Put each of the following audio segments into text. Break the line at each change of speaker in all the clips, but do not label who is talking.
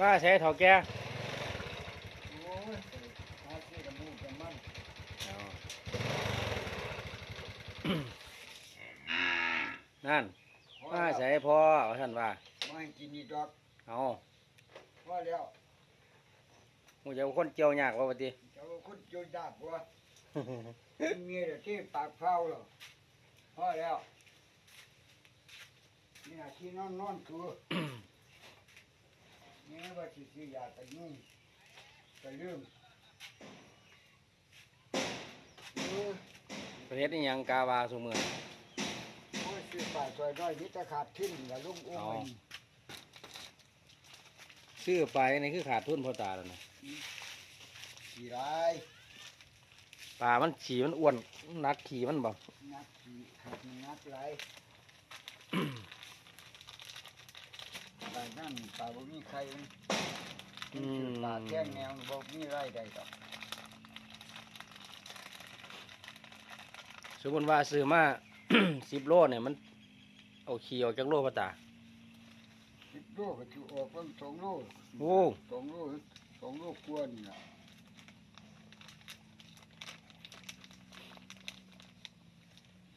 ว่าใช้เถาแก่
โอ้ยหาซื้อกับมูกับมัน
นั่นว่าใช้พอเอาท่านว่า
มาให้กินนี่ดอก
เอา
พอแล้ว
หูจะคนเกี่ยวยากว่าปฏิ
เจ้าคนโจยดาบวะเมียเดี๋ยวที่ปากเฝ้าหรอพอแล้วนี่อาที่นอนนอนตัว นี่ว่าสิซื้อยาตะยุ่งตะลืมเออ
ประเทศนี้ยังกาวาสุมือ
โอ้ยซื้อป่าซอยน้อยนิตะขาดทิ้นอย่าลุงอุ้ม
อ๋อ
มัน
ซื้อไปนี่คือขาดทุนพ่อตาแล้วนะ
ขี่ร้าย
ปลามันฉี่มันอ้วนนักขี่มันบ่
นักขี่ขัดนักไรป่า นั่นป่าบ่มีใครมัน
อืม
ป่าแท่งแนวบ่มีไรใดดอก
สมมติว่าซื้อมา สิบโลเนี่ยมันเอาขี่ออกจากโลพ่อตา
สิบโลก็ถือออกเพิ่งสองโล
โอ้
สองโลสองโลกว่านี่ล่ะ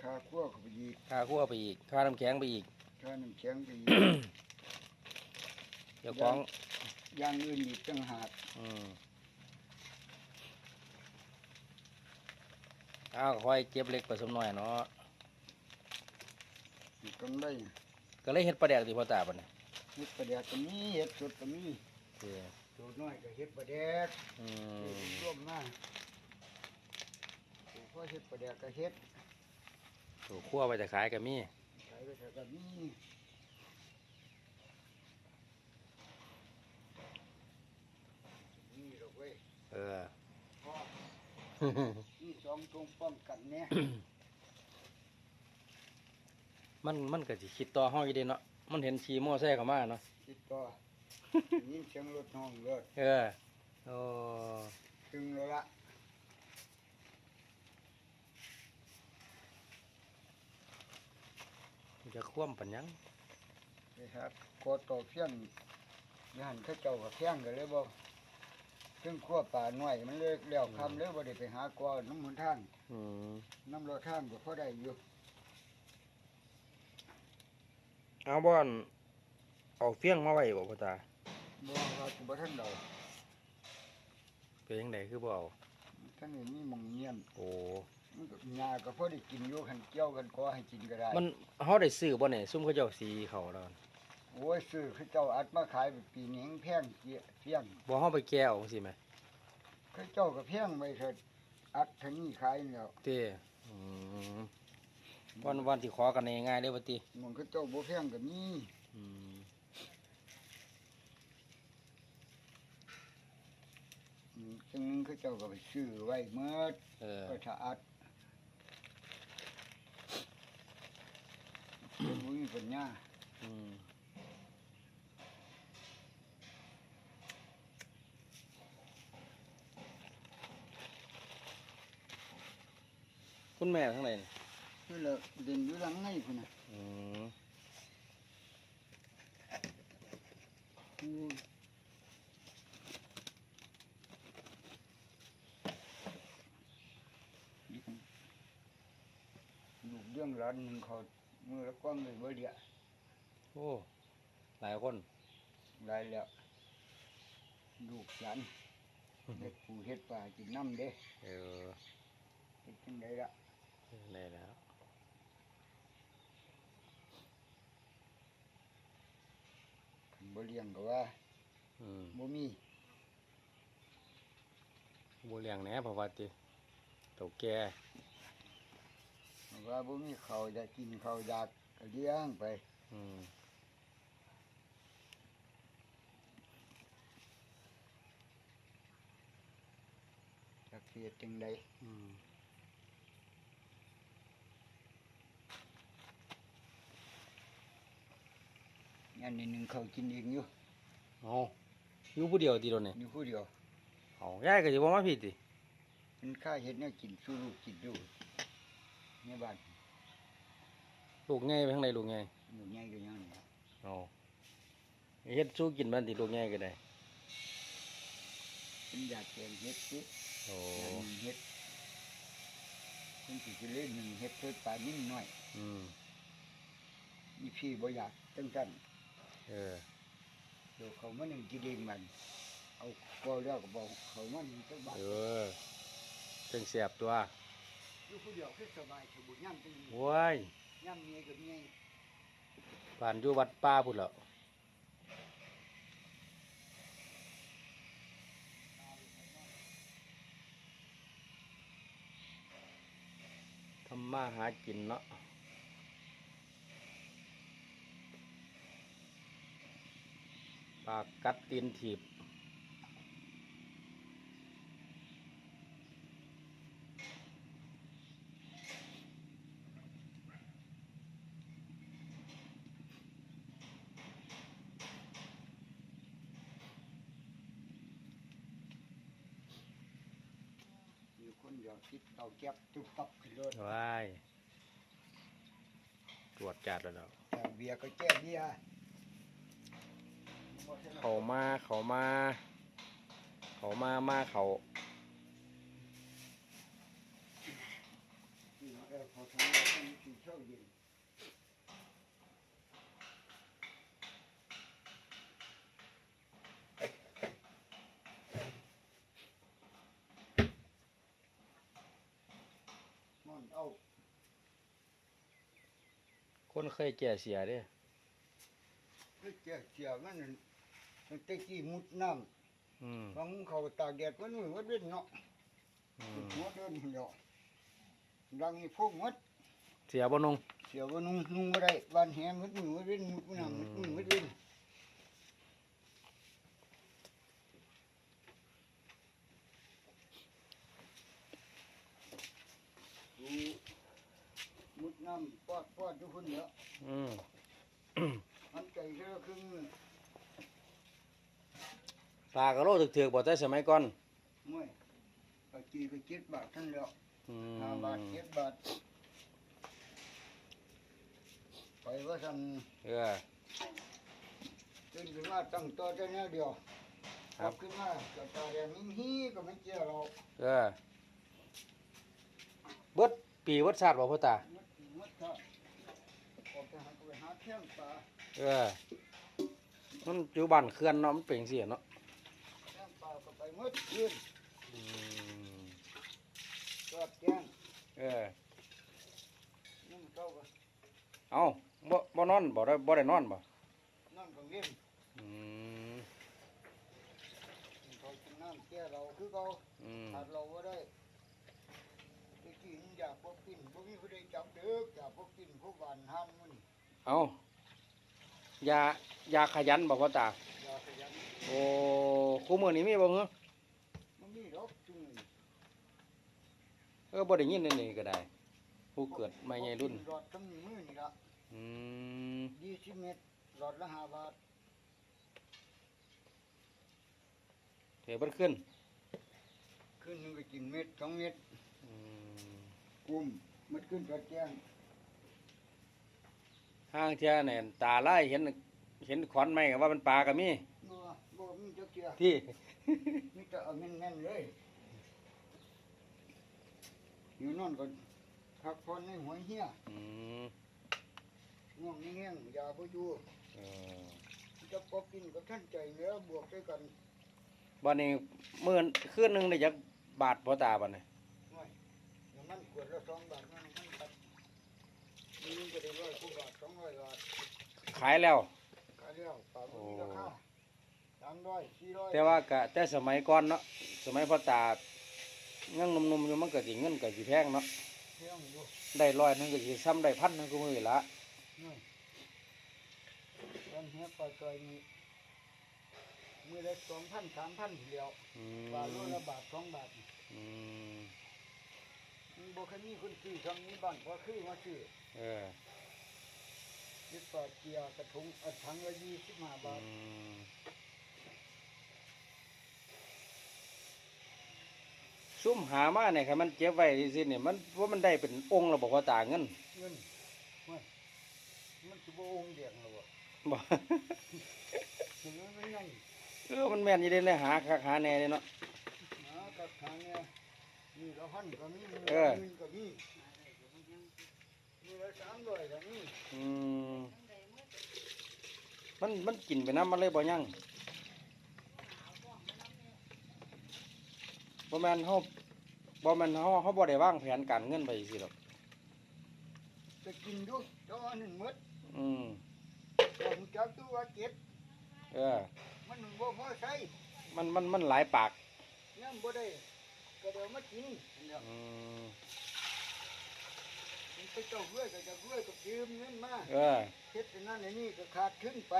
ค่าขั้วก็ไปอีก
ค่าขั้วไปอีกค่าน้ำแข็งไปอีก
ค่าน้ำแข็งไปอีก
เจ้าของ
อย่างอื่นอีกต่างหาก
อืมเอาคอยเจ็บเล็กผสมน้อยเนาะ
อีกกำไร
ก็เลยเฮ็ดปลาแดกที่พ่อตาปะเนี่ย
เฮ็ดปลาแดกก็มีเฮ็ดสดก็มี
เด้อ
ตัวน้อยก็เฮ็ดปลาแดก
อื
เฮ็ด
ม
ร่วมมาตัวพ่อเฮ็ดปลาแดกก็เฮ็ด
ถูกขั้วไปแต่ขายก็มี
ขายไปเถอะก็มีนี่หรอก เว้ย
เออ
พ่อนี่สองตรงป้องกันเนี่ย
มันมันก็สิคิดต่อเฮาอยู่เด้เนาะมันเห็นขี่มอไซค์เข้ามาเนาะ
ติดต่อยินเสียงรถห้องรถ
เออโอ้
ตึงแล้วละ
จะคว่ำปัญญัง
ไปหาคอต่อเพียงย่านเขาเจ้ากับเพียงกันเลยบ่ ซึ่งขั้วป่าน้อยมันเลิกแล้วคำเลยบ่ได้ไปหากอน้ำมันทาง
อืม
น้ำรถทางก็พอได้อยู่
เอาบ่อนเอาเฟี้ยงมาไว้บ่พ่อตา
บ่ว่าสิบ่ทันดอก
เป็นจังไดคือบ่เอา
ท่านนี่มีหมองเงียน
โอ้
มันก็หญ้าก็พอได้กินอยู่คันเกี่ยวกันขอให้กินก็ได้
มันเฮาได้ซื้อบ่เนี่ยซุ่มเขาเจ้าสีเขาแล้ว
โอ้ยซื้อเขาเจ้าอัดมาขายเป็นปีนี้แพงเกี้ยเพียง
บ่เฮาไปแก้เอาจังซี่แหม
เขาเจ้าก็เพียงไปเถิดอัดเท่านี้ขายแล้ว
เต้อืมวันวันที่ขอกันง่ายๆเด้อบ่ติ
หมองเขาเจ้าบ่เพียงก็มี
อืม
อืมซึ่งนึงเขาเจ้าก็ไปซื้อไว้เมื่อ
เออ
ก็ถ้าอัดเป็นมุ้ยปัญญา
อืม คุณแม่ทั้งไหนนี่
คือละเด่นอยู่หลังไงพุ่นน่ะ
อืม
โอ้ยลูกเรื่องร้านหนึ่งเขามือละก้อนเลยเบอร์เดีย
โอ้หลายคน
ได้แล้วลูกหลานเฮ็ดปูเฮ็ดปลากินน้ำเด้
เออ
เฮ็ดจังไดละ
ได้แล้ว
คันบ่เลี้ยงก็ว่า
อืม
บ่มี
บัวเลี้ยงแหน่เพราะว่าติเต่าแก่
ว่าบ่มีข้าวอยากกินข้าวอยากก็เลี้ยงไป
อืม
จักสิเฮ็ดจังได
อืม
อันนี้หนึงเขากินเองอยู่
เอาอยู่ผู้เดียวติโดนนี่
อยู่ผู้เดียว
เอายายก็สิบ่มาพี่ติ
มันค่าเฮ็ดแนวกินสู่ลูกกินอยู่ในบ้าน
ลูกใหญ่ไปทางใดลูกใหญ่
อยู่ใหญ่ก็ยังนี่
เอาเฮ็ดสู้กินมันติลูกใหญ่ก็ได้
อเป็นอยากแกงเฮ็ดสิ
โอ้
อยากหนึ่งเฮ็ดเพิ่นสิสิเล่นหนึ่งเฮ็ดเพิ่นปลานิ่มน้อย
อืม
อีพี่บ่อยากจังซั่น
เออ
เดี๋ยวเขามาหนึ่งกินเองมัน เอาก็แล้วก็บอกเขามาหนึ่งจักบาท
เออจังเสียบตัว
อยู่ผู้เดียวคือสบายสบุย่ำจังนี้
โว้ย
ย่ำเมียกับเมีย
ผ่านอยู่วัดป้าพุ่นแล้วทำมาหากินเนาะ ปากกัดตีนถีบ
อยู่คนเดียวคิดเตาแก๊บตุ๊บตับขึ้นรถ
ว้าย ตรวจจัดแล้วเนาะ
แต่เบียร์ก็แก้เบียร์
เขามาเขามา เขามามาเขา
เออพอทำแล้วต้องกินข้าวเย็นมันเอา
คนเคยแก่เสียเด้
เฮ้ยเจ้าเสียมันนั่น ตั้งแต่กี้มุดน้
อืมำ
ฟังเขาตากแดดวันนู้นวันเว้นเนาะ
อืม
หัวเดินเนาะดังนี่พวกมัด
เสียบ่นง
เสียว่านุ่งนุ่งบ่ได้บ้านแหมดมือวัดเว้นมุดน้ำมุดมือวัดเว้นดูมุดน้ำปอดปอดทุกคนเนาะ
อืม
มันใจเรือครึ่งนึง
ปลากระโลถึกถือบ่แต่สมัยก่อน
มวยปาจีก็เจ็ดบาทท่านแล้ว
อืม
ห้าบาทเจ็ดบาทไปว่าสั่น
เออ
ตื่นขึ้นมาตั้งตัวแต่แนวเดียว
ครับ
ขึ้นมาก็ตาแดงมิ้งฮีก็ไม่เจอเรา
เออเบิดปีเบิดชาติบ่พ่อตา
มัดมัดครับออกไปหาไปหาเที่ยงปลา
เออ มันอยู่บ้านเขื่อนเนาะมันเป็นจั่งซี่เนาะ
เที่ยงปลา ก็ไปมัดขึ้น
อืม
จอดแจ้ง
เออ
นุ่งเข้าก็
เอ้าบ่บ่นอนบ่ได้บ่ได้นอนบ่
นั่งกังเล่น
อืม
เขากินน้ำแก้เราคือเขา
อืม
ขาดเราก็ได้ไปกินอยากพวกกินพวกนี้ผู้ใดจับเด็กอยากพวกกินพวกหวานห้ามมัน
เอ้าอย่าอย่าขยันบ่พ่อตา
อยากขยัน
โอ้คู่มื้อนี้มีบ่เหรอ
มันมีดอกจุ่ม
เออบ่ได้ยินในนี่ก็ได้ ผู้เกิดใหม่ใหญ่รุ่น
หลอดทั้งมือนี่ละ
อืม
ยี่สิบเมตรหลอดละห้าบาท
เทเบิดขึ้น
ขึ้นหนึงก็กินเม็ดสองเม็ด
อืม
กุมมันขึ้นจอดแจ้ง
ห้างเที่ยเนี่ยตาไล่เห็น เห็นขอนไม้ก็ว่ามันปลาก็มี
บ่ บ่มีจักเกีย
ที่
มีแต่เอาแม่นๆเลยอยู่นอนก็พักผ่อนในหัวเหี้ย
อืม
ง่วงแห้งๆยาบ่อยู่
เออ
จะปอกกินก็ท่านใจแล้วบวกด้วยกัน
บัดนี้มื้อคืนหนึงได้จักบาทพ่อตาบัดนี้
หน่อยน้ำมันขวดละสองบาทมันมันตัดมีก็ได้ร้อยกว่าบาทสองร้อยบาท
ขายแล้ว
ขายแล้วปลาบ่มีราคาสามร้อยสี่ร้อย
แต่ว่าก็แต่สมัยก่อนเนาะสมัยพ่อตายังหนุ่มๆอยู่มันก็สิเงินก็สิแพงเนาะ
เที่ยงอยู่
ได้ร้อยหนึงก็สิซ้ำได้พันหนึงก็มื้อละ
หน่อยวันเฮียปลาจอยนี่มือละสองพันสามพันเดียว
อื
ปลาโล
ม
ละบาทสองบาท
อืม
มันบ่เคยมีคนซื้อทำนี้บ้านพอคือมาซื้อ
เออ
ยึดปลาเกียร์กระทงอัดถังละยี่สิบห้า
อื
บาท
ม ซุ่มหามาเนี่ยครับมันเก็บไว้สิเนี่ยมันว่ามันได้เป็นองค์แล้วบอกว่าตาเงิน
เงินเฮ้ยมันสิบ่องค์เดียงหรอวะ
บ่
ถึงมันยัง
เออมันแม่นอยี่เด้ในหาคักหาแน่เลยเนาะ
กับทางเนี่ยมีละพันก็มีมี
เอ
ละ
อ
หมื่นก็มีมีละสามร้อยก็มี
อืมมันมันกินไปน้ำมันเลยบ่ยัง บ่แม่นเฮาบ่แม่นเฮาเฮาบ่ได้วางแผนการเงินไปสิหรอก
จะกินดูเจ้าอันหนึ่งหมด
อืม
ผมจับตัวเจ็ด
เออ
มันหนึ่งบ่พอใช้
มันมันมันหลายปาก
ยังบ่ได้ก็เดี๋ยวมากินเนี่ย
อืม
มันไปเจ้าเรื่อยก็จะเรื่อยก็ยืมเงินมา
เออ
เฮ็ดอันนั่นอันนี้ก็ขาดขึ้นไป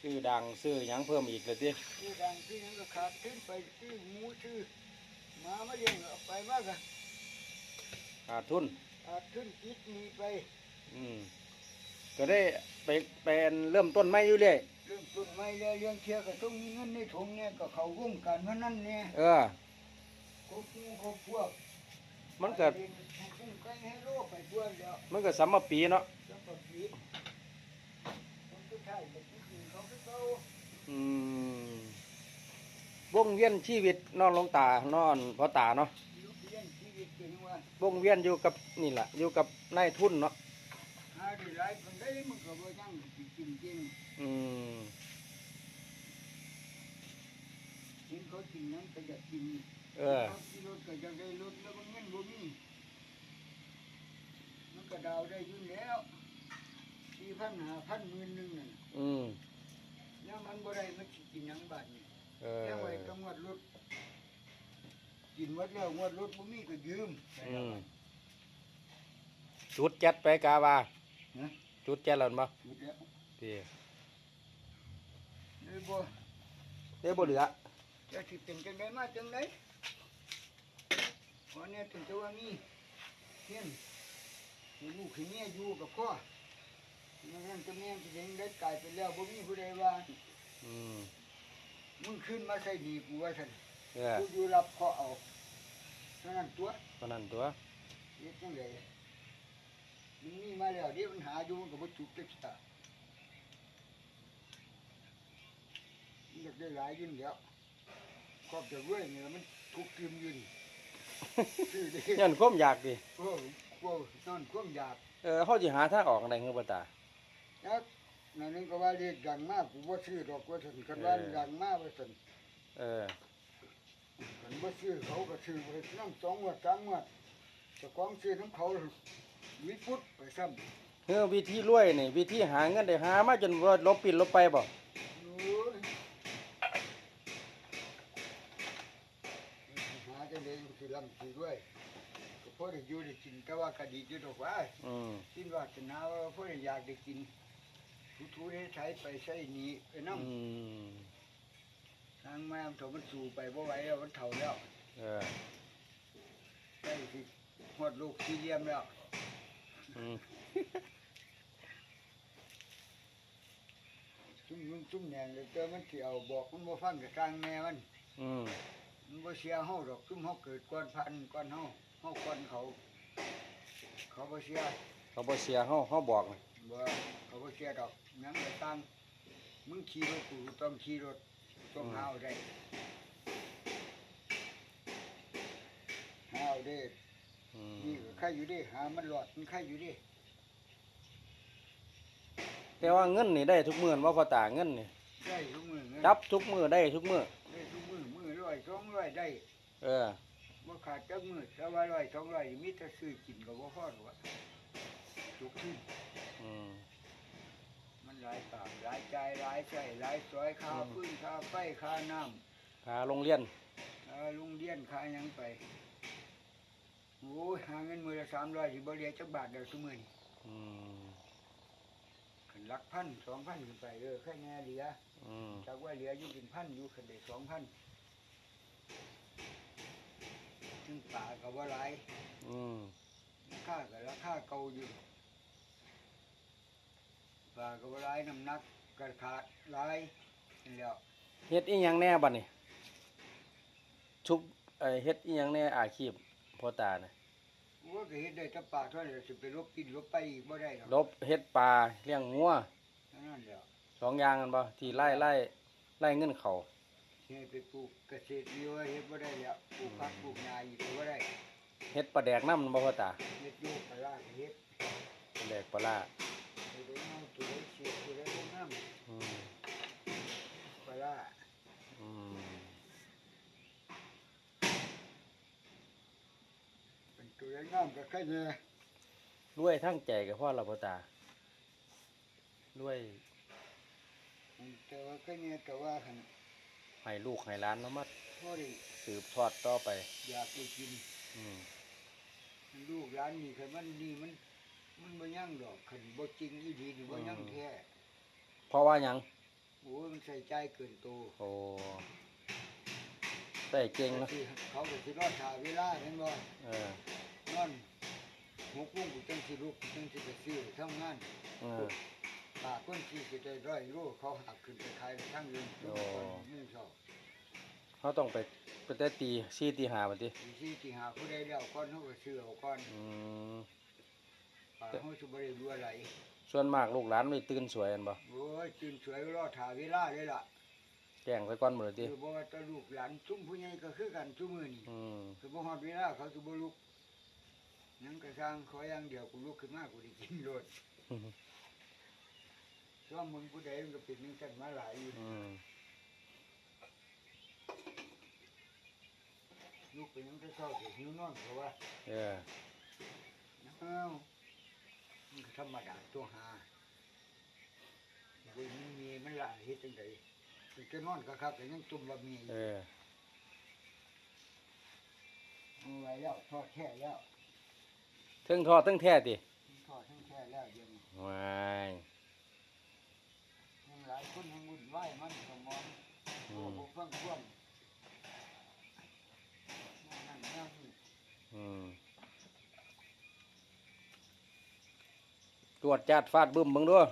ซื้อดังซื้อหยังเพิ่มอีกเลยติ
ชื่อดังชื่อนั้นก็ขาดขึ้นไปชื่อหมูชื่อห มามาเลี้ยงเอาไปมากอะ
ขาดทุน
ขาดขึ้นจิตมีไป
อืมก็ได้ไปเป็นเริ่มต้นใหม่อยู่เรื่อย
เรื่องต้นไม้เลี้ยงเชียร์ก็ต้องมีเงินในถุงเนี่ยก็เข้าร่วมกันเพราะนั่นเนี่ย
เออ
ครบหมู่ครบพวก
มันเกิด
ไปกุ้งไก่ให้โลกไปทั่วแล้ว
มันก็สัมมาปีเนาะ
แล้วก็ปีคนก็ใช่ไปที่ดินเขาก็เก่า
อืม วงเวียนชีวิตนอนหลวงตานอนพ่อตาเนาะ
ลูกเลี้ยงชีวิตเป็นว่า
วงเวียนอยู่กับนี่แหละอยู่กับนายทุนเนาะ
หาได้หลายคนได้มันก็บ่ยังสิกินจริง
อืม
เห็นเขากินนั้นก็อยากกิน
เออ
เขาขี่รถก็อยากได้รถแล้วมันเงินบ่มีมันก็ดาวได้อยู่แล้วสี่พันห้าพันหมื่นหนึ่งนั่น
อืม
แล้วมันบ่ได้มันสิกินหยังบาดนี่
เออ
แล้วไว้ก็งวดรถกินหมดแล้วงวดรถบ่มีก็ยืม
อืมจุดแจ็ดไปกาวา
นะ
จุดแจ็ดแล้วบ่
หมดแล้ว
ที่
เลยบ่
เด้บ่เหลือ
จะสิเป็นจังไดมาจังไดวันนี้ถึงจะว่ามีเฮียนให้ลูกให้เมียอยู่กับพ่อไม่งั้นจะแม่งจะยังได้กลายไปแล้วบ่มีผู้ใดว่า
อืม
มึงขึ้นมาใส่ดีกูว่าซั่น
เออ
กูอยู่รับเคาะเอาเท่านั้นตัว
เท่านั้นตัว
เฮ็ดจังไดมึงมีมาแล้วเดี๋ยวมันหาอยู่มันก็บ่จุกจักตามันอยากได้หลายอยิ่งแล้วครอบจะรวยเนี่ยมันทุกข์ทิมอยู่นี่ซื้อได้
ย้อนความอยากดิ
โอ้ยกลัวนอนความอยาก
เออเฮาสิหาทางออกได้เฮือบ่ตา
นะ นั่นนึงก็ว่าเรียกดังมากกูบ่ซื้อดอกว่าซั่นกันว่า
เออ
ดังมากว่าซั่น
เออ
กันบ่ซื้อเขาก็ซื้อไปนำสองงวดสามงวดเจ้าของซื้อน้ำเขาวิพุทธไปซ้ำ
เฮือวิธีรวยนี่วิธีหาเงินได้หามาจนว่าลบปิดลบไปบ่
โอ้ยหาจังได๋สิลำสิด้วยก็พอได้อยู่ได้กินแต่ว่าก็ดีอยู่ดอกว่า
อืม
คิดว่าจะนาว่าพอได้อยากได้กิน ทุๆได้ใช้ไปใช้หนี้ไปนำ
อืม
ทางแม่มันถมันสู่ไปบ่ไหวแล้วมันเฒ่าแล้ว
เออ
ใกล้สิหอดลูกสี่เหลี่ยมแล้ว
อืม
จุ่มยุ่งจุ่มแหนงเลยเจอมันสิเอาบอกมันบ่ฟังกับกลางแม่มัน
อืม
มันบ่เสียเฮาดอกซุ่มเฮาเกิดก่อนพันก่อนเฮาเฮาก่อนเขา เขาบ่เสีย
เขาบ่เสียเฮาเฮาบอกน่ะ
บ่เขาบ่เสียดอกหยังก็ตามมึงขี่รถกูต้องขี่รถต้องหาเอาได้หาเอาได้
อืม
นี่ก็ใครอยู่เดิหามันหลอดมันใครอยู่เดิ
แต่ว่าเงินนี่ได้ทุกมื้อว่าพ่อตาเงินนี่
ได้ทุกมื้อเงิน
จับทุกมื้อได้ทุกมื้อ
ได้ทุกมื้อมื้อร้อยสองร้อยได้
เออ
บ่ขาดจักมื้อแต่ว่าร้อยสองร้อยมีแต่ซื้อกินก็บ่พอหรอกอะ ทุกที่
อืม
มันหลายปากหลายใจายหลายใช้หลายซอยค่า
อืม
พื้นค่าไฟค่าน้ำ
หาโรงเรียน
ค่าโรงเรียนค่าหยังไปโอ้ยหาเงินมื้อละ300สิบ่เหลือจักบาทเดียวซุมื้อนี้
อืม
คันหลักพันสองพันขึ้นไปเออแค่แน่เหลือ
อืม
จากว่าเหลืออยู่เป็นพันอยู่คันได้สองพันซึ่งป่าก็ว่าหลาย
อืม
ราคาก็ราคาเก่าอยู่ ปลาก็บ่หลายน้ำหนักก็ขาดหลายนี่แหล้ว
เฮ็ดอีหยังแน่บัดนี้ชุบเอ่อเฮ็ดอีหยังแน่อาชีพพ่อตาน่ะ
ว่าก็เฮ็ดได้แต่ปลาเท่านั้นสิไปลบกินลบไปอีกบ่ได้หรอก
ลบเฮ็ดปลาเลี้ยงงัว
เท่านั้นแหล้ว
สองอย่างกันบ่ที่ไล่ไล่ไล่เงินเขา
ทเฮ็ดไปปลูกเกษตรอยู่ว่าเฮ็ดบ่ได้แล้วปลูกผักปลูกนาอีกก็บ่ได้
เฮ็ดปลาแดกน้ำบ่พ่อตา
เฮ็ดอยู่ปลาร้าเฮ็ด
ปลาแดกปลาล่า
ตัวได้เงาตัวได้เสียตัวได้บ่งาม
อืม
ปลาร้า
อืม
เป็นตัวได้งามก็แค่นี้
รวยทั้งใจกับพ่อเราพ่อตารวย
แต่ว่าแค่นี้แต่ว่าคัน
ให้ลูกให้หล้านแล้วมา
พอได้
สืบทอดต่อไป
อยากได้กิน
อืม
ลูกร้านนี่คันมันนี่มัน มันบ่ยั่งดอกคันบ่จริงอีหลีนี่บ่ยั่งแท้
เพราะว่าหยัง
โอ้ยมันใส่ใจเกินโต
โอ้ได้เก่งเนาะ
ที่เขาก็สิรอดถ่าเวลาเห็นบ่
เออน
อนหกโมงกูจังสิลุกกูจังสิไปซื้อทำงาน
เออ
ปากคนที่สิได้ร้อยโลเขาหักขึ้นไปขายทางอื่นทุกคนนี่ชอบ
เขาต้องไปไปแต่ตีสี่ตีห้าบัดนี้
ที่สี่ที่หาผู้ใดแล้วก่อนเขาก็ซื้อเอาก่อน
อืม
ปากเขา สิบ่ได้รู้อะไร
ส่วนมากลูกหลานไม่ตื่นสวยกันบ่
โอ้ยตื่นสวยรอถ่าเวลาเลยล่ะ
แจ้งไปก่อนหมดเลย
คื
ติ
อบ่ว่าแตลูกหลานซุ่มผู้ใหญ่ก็คือกันซุมื้อนี้
อืม
คือบ่ฮอดเวลาเขาสิบ่ลุกหยังก็สร้างขออย่างเดียวกูลุกขึ้นมากูได้กินโลดช่วงมึงผู้ใดมันก็เป็นจังซั่นมาหลายอยู่
อืม
ลุกไปยังแต่เช้าสิหิวนอนเพราะว่า
เออ
เอ้า มันก็ธรรมดาตัวหาเว้ยมันมีมันหลายเฮ็ดจังได๋มันจะนอนคักๆก็ยังตุ่มว่ามี
เออ
เอาไว้แล้วทอดแท้แล้ว
เทั้งทอดเทั้งแท้ติ
ทอดทั้งแท้แล้วเดี๋ยวนี้
ว้าย
ยังหลายคนยังวุ่นวายมันสมอง
อื
ตัว
ม
บกฟังความนั่นนั่นนี่
อืม ตรวจจัดฟาดบึ้มเบิ่งด้วย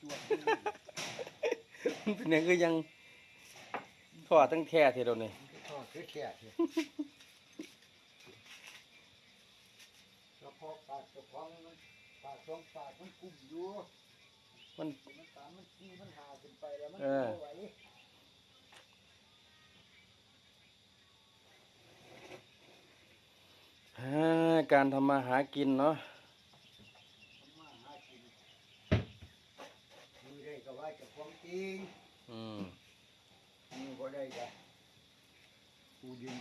ตัวจนี่
มันเป็นหยังคือยังทอดทั้งแท้ทีเดียวนี่
มันก็ทอดคือแท้เถอะแล้วพอปากกระพองมันปากสองปากมันกุ่มอยู่
มัน
มันตามมันขี้มันหาขึ้นไปแล้วมัน
เออ
ไม่ไหว
อ่าการทำมาหากินเนาะ
มันมาหากินมือได้ก็ ว่าเจะของจริง
อืม
มือก็ได้ก็กูยืน